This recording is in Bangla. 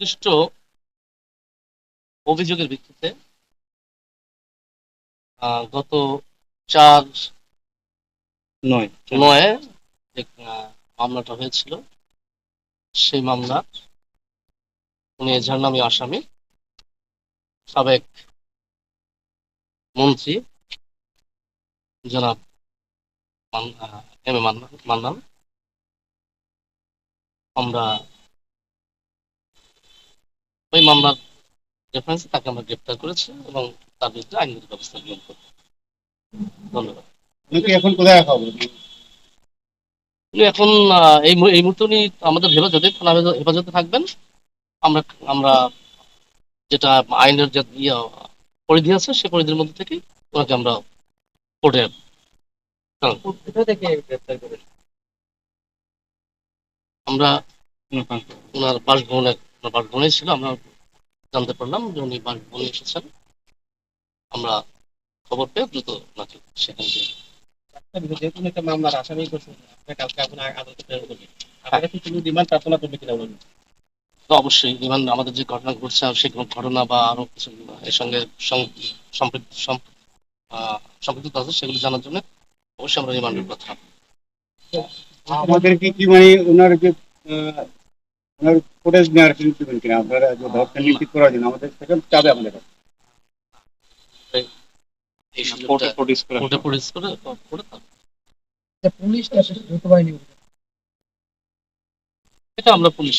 নির্দিষ্ট অভিযোগের ভিত্তিতে গত চার নয় নয়ে যে মামলাটা হয়েছিল সেই মামলা উনি এজাহার নামী আসামি সাবেক মন্ত্রী জনাব এম এ মান্নান। আমরা ওই মামলার রেফারেন্সে তাকে আমরা গ্রেপ্তার করেছি এবং তার বিরুদ্ধে আইনগত ব্যবস্থা গ্রহণ করব। ধন্যবাদ। এখন কোথায় রাখা হবে উনি এখন এই এই মুহূর্তে উনি আমাদের হেফাজতে থানা হেফাজতে- হেফাজতে থাকবেন। আমরা আমরা যেটা আইনের যে ইয়ে, পরিধি আছে সেই পরিধির মধ্যে থেকে ওনাকে আমরা কোর্টে আমরা ওনার বাসভবনে ওনার বাসভবনে ছিল আমরা জানতে পারলাম যে উনি বাসভবনে এসেছেন। আমরা খবর পেয়ে দ্রুত ওনাকে সেখান থেকে যে একটা মামলার আসামি করছেন কালকে আপনার আদালতে প্রেরণ করবেন আপনারা কি কোনো রিমান্ড প্রার্থনা করবে কিনা বলুন? তো অবশ্যই ইভেন আমাদের যে ঘটনা ঘটছে আর সেই ঘটনা বা আরও কিছু এর সঙ্গে সম্পৃক্ত আহ, সম্পৃক্ত আছে সেগুলো জানার জন্য অবশ্যই আমরা রিমান্ডের কথা আমাদের কি কি মানে ওনার যে ওনার ফুটেজ নেওয়ার সুযোগ দেবেন কিনা আপনারা যে নিশ্চিত করার জন্য আমাদের চাবে আমাদের পুলিশ বাহিনী এটা আমরা পুলিশ